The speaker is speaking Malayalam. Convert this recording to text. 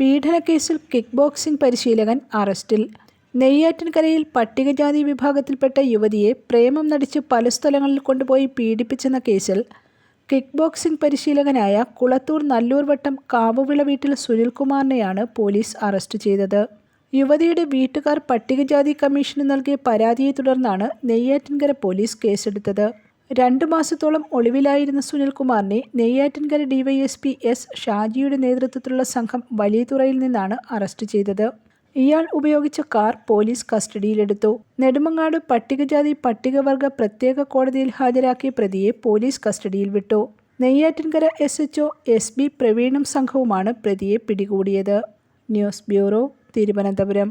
പീഡനക്കേസിൽ കിക്ക് ബോക്സിംഗ് പരിശീലകൻ അറസ്റ്റിൽ. നെയ്യാറ്റിൻകരയിൽ പട്ടികജാതി വിഭാഗത്തിൽപ്പെട്ട യുവതിയെ പ്രേമം നടിച്ച് പല സ്ഥലങ്ങളിൽ കൊണ്ടുപോയി പീഡിപ്പിച്ചെന്ന കേസിൽ കിക്ക് ബോക്സിംഗ് പരിശീലകനായ കുളത്തൂർ നല്ലൂർവട്ടം കാവുവിള വീട്ടിൽ സുനിൽകുമാറിനെയാണ് പോലീസ് അറസ്റ്റ് ചെയ്തത്. യുവതിയുടെ വീട്ടുകാർ പട്ടികജാതി കമ്മീഷന് നൽകിയ പരാതിയെ തുടർന്നാണ് നെയ്യാറ്റിൻകര പോലീസ് കേസെടുത്തത്. രണ്ടു മാസത്തോളം ഒളിവിലായിരുന്ന സുനിൽകുമാറിനെ നെയ്യാറ്റിൻകര ഡിവൈഎസ്പി എസ് ഷാജിയുടെ നേതൃത്വത്തിലുള്ള സംഘം വലിയതുറയിൽ നിന്നാണ് അറസ്റ്റ് ചെയ്തത്. ഇയാൾ ഉപയോഗിച്ച കാർ പോലീസ് കസ്റ്റഡിയിലെടുത്തു. നെടുമങ്ങാട് പട്ടികജാതി പട്ടികവർഗ പ്രത്യേക കോടതിയിൽ ഹാജരാക്കിയ പ്രതിയെ പോലീസ് കസ്റ്റഡിയിൽ വിട്ടു. Neyyattinkara S H O S B പ്രവീണും സംഘവുമാണ് പ്രതിയെ പിടികൂടിയത്. News bureau Thiruvananthapuram.